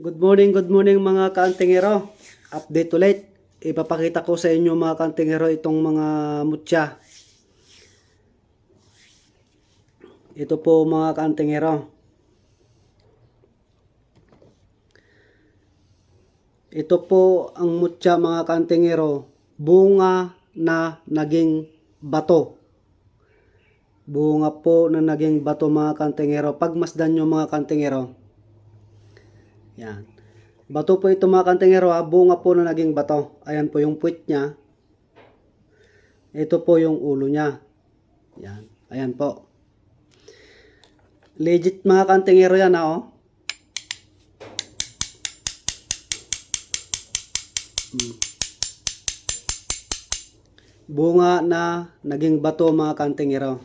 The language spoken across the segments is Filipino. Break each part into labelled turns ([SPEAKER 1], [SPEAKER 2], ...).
[SPEAKER 1] Good morning, good morning mga kaantingero. Update ulit. Ipapakita ko sa inyo mga kaantingero itong mga mutya. Ito po mga kaantingero. Ito po ang mutya mga kaantingero. Bunga na naging bato. Bunga po na naging bato mga kaantingero. Pagmasdan nyo mga kaantingero. Yan. Bato po ito mga kantingero ha. Bunga po na naging bato. Ayan po yung puwit niya. Ito po yung ulo niya. Yan. Ayan po. Legit mga kantingero yan ha oh. Hmm. Bunga na naging bato mga kantingero.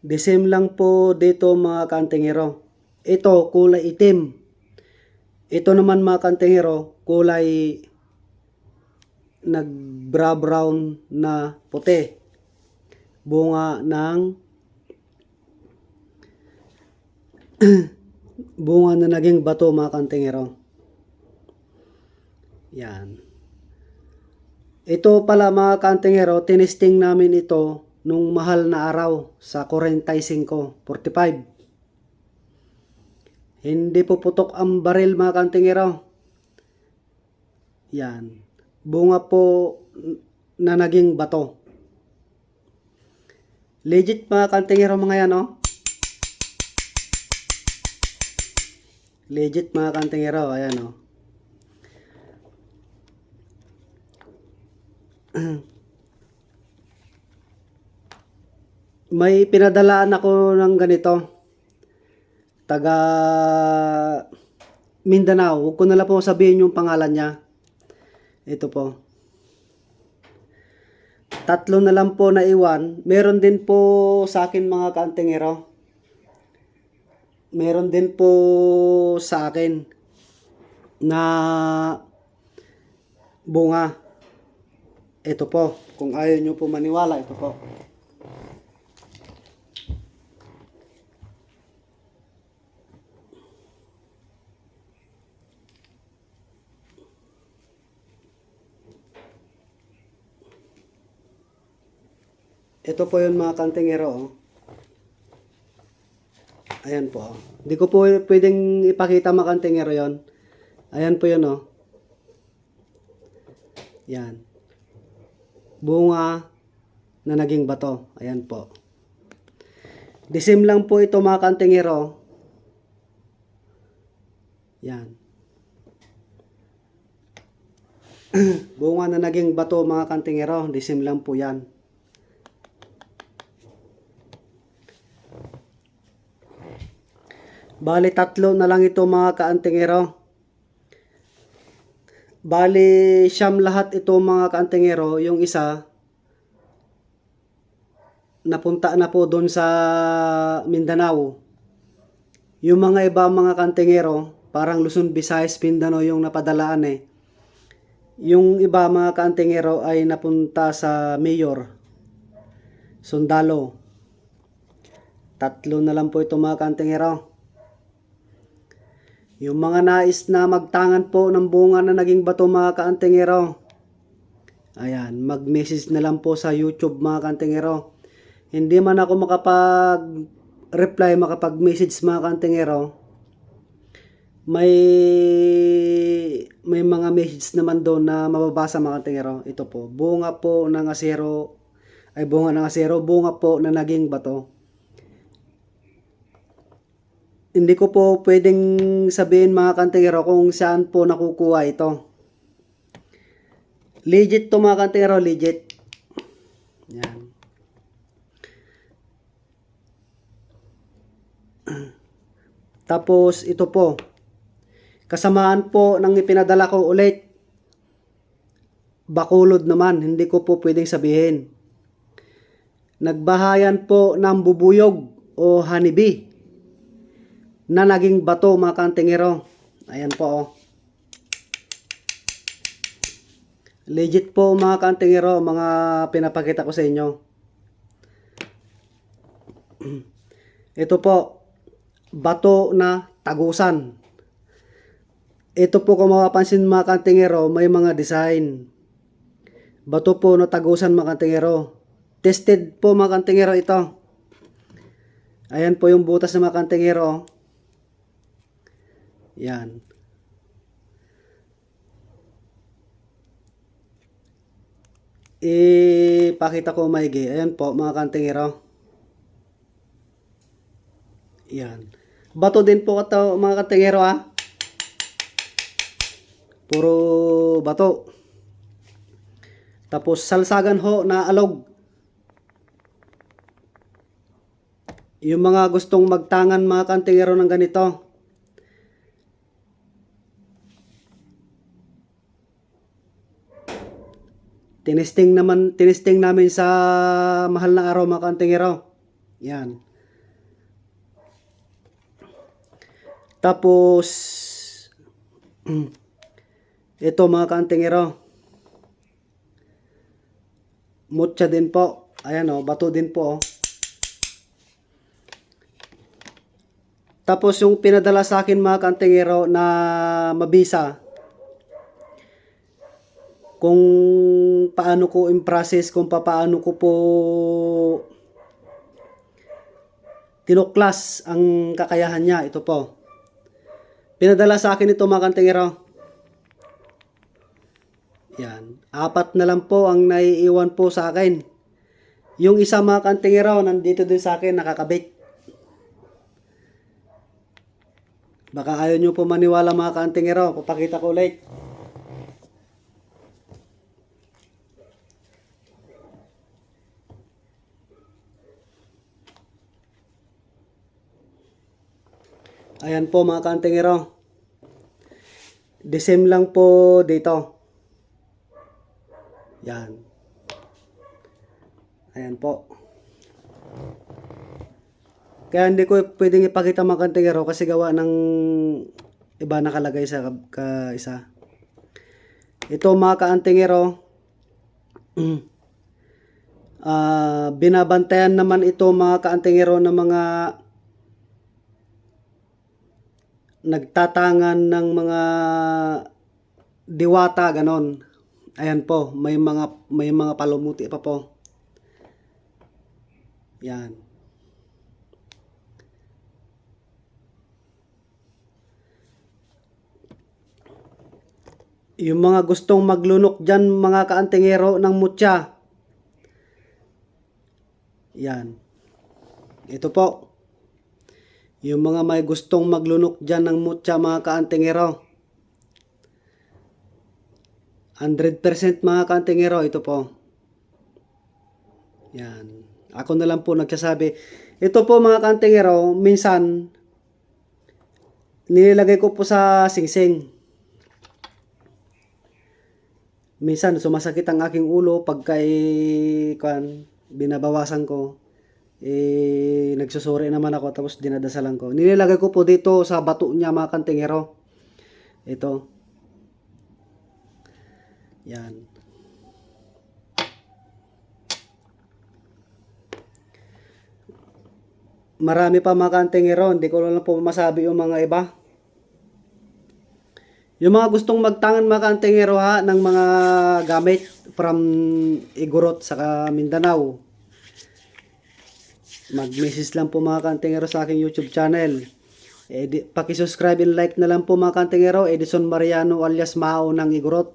[SPEAKER 1] The same lang po dito mga kantingero. Ito, kulay itim. Ito naman mga kantingero, kulay nag-brown na puti. Bunga ng bunga na naging bato mga kantingero. Yan. Ito pala mga kantingero, tinesting namin ito nung mahal na araw sa 45, 45. Hindi po putok ang baril mga kantingero. Yan. Bunga po na naging bato. Legit mga kantingero mga yan, oh. Legit mga kantingero, ayan, oh. May pinadalaan ako ng ganito taga Mindanao. Huwag ko na lang po sabihin yung pangalan niya. Ito po. Tatlo na lang po na iwan. Meron din po sa akin mga kantingero. Meron din po sa akin na bunga. Ito po. Kung ayaw nyo po maniwala, ito po. Ito po yung mga kantingero. Oh. Ayan po. Oh. Hindi ko po pwedeng ipakita mga kantingero yon. Ayan po yun oh. Yan. Bunga na naging bato. Ayan po. Disim lang po ito mga kantingero. Yan. Bunga na naging bato mga kantingero. Disim lang po yan. Bali tatlo na lang ito mga kaantingero. Bali siyam lahat ito mga kaantingero. Yung isa napunta na po doon sa Mindanao. Yung mga iba mga kantingero, parang Luzon, Visayas, Mindanao yung napadalaan eh. Yung iba mga kantingero ay napunta sa Mayor, Sundalo. Tatlo na lang po ito mga kantingero. Yung mga nais na magtangan po ng bunga na naging bato mga kaantingero. Ayan, mag-message na lang po sa YouTube mga kaantingero. Hindi man ako makapag-reply, makapag-message mga kaantingero. May may mga message naman doon na mababasa mga kaantingero. Ito po, bunga po ng asero, ay bunga ng asero, bunga po na naging bato hindi ko po pwedeng sabihin mga kantingero kung saan po nakukuha ito. Legit to mga kantingero, legit. Yan. Tapos ito po. Kasamaan po ng ipinadala ko ulit. Bakulod naman, hindi ko po pwedeng sabihin. Nagbahayan po ng bubuyog o honeybee na naging bato mga kantingero. Ayan po oh. Legit po mga kantingero, mga pinapakita ko sa inyo. Ito po, bato na tagusan. Ito po kung mapapansin mga kantingero, may mga design. Bato po na tagusan mga kantingero. Tested po mga kantingero ito. Ayan po yung butas ng mga kantingero. Yan. Ipakita ko maigi. Ayan po mga kantingero. Yan. Bato din po ito mga kantingero ah. Puro bato. Tapos salsagan ho na alog. Yung mga gustong magtangan mga kantingero ng ganito. Tinesting naman, tinesting namin sa mahal na araw mga kantingero. Yan. Tapos, ito mga kantingero. Mutya din po. Ayan o, bato din po. Oh. Tapos yung pinadala sa akin mga kantingero na mabisa, kung paano ko in-process, kung paano ko po tinuklas ang kakayahan niya. Ito po. Pinadala sa akin ito mga kantingero. Yan. Apat na lang po ang naiiwan po sa akin. Yung isa mga kantingero, nandito din sa akin, nakakabit. Baka ayaw nyo po maniwala mga kantingero. Papakita ko ulit. Ayan po mga kantingero. The same lang po dito. Yan. Ayan po. Kaya hindi ko pwedeng ipakita mga kantingero kasi gawa ng iba nakalagay sa ka, isa. Ito mga kaantingero, ah binabantayan naman ito mga kaantingero ng mga nagtatangan ng mga diwata ganon. Ayan po, may mga may mga palumuti pa po. Yan. Yung mga gustong maglunok dyan, mga kaantingero ng mutya. Yan. Ito po. Yung mga may gustong maglunok dyan ng mutya, mga kaantingero. 100% mga kaantingero, ito po. Yan. Ako na lang po nagsasabi. Ito po mga kaantingero, minsan, nilagay ko po sa singsing. Minsan sumasakit ang aking ulo pagka eh, binabawasan ko. Eh, nagsusuri naman ako tapos dinadasalan ko. Nilagay ko po dito sa bato niya mga kantingero. Ito. Yan. Marami pa mga kantingero. Hindi ko lang po masabi yung mga iba. Yung mga gustong magtangan mga kantingero ha ng mga gamit from Igorot sa Mindanao. Mag-message lang po mga kantingero sa aking YouTube channel. Edi, paki-subscribe and like na lang po mga kantingero. Edison Mariano alias Mao ng Igorot.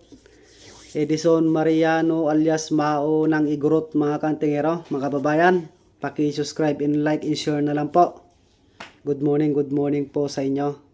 [SPEAKER 1] Edison Mariano alias Mao ng Igorot mga kantingero, mga kababayan. Paki-subscribe and like and share na lang po. Good morning, good morning po sa inyo.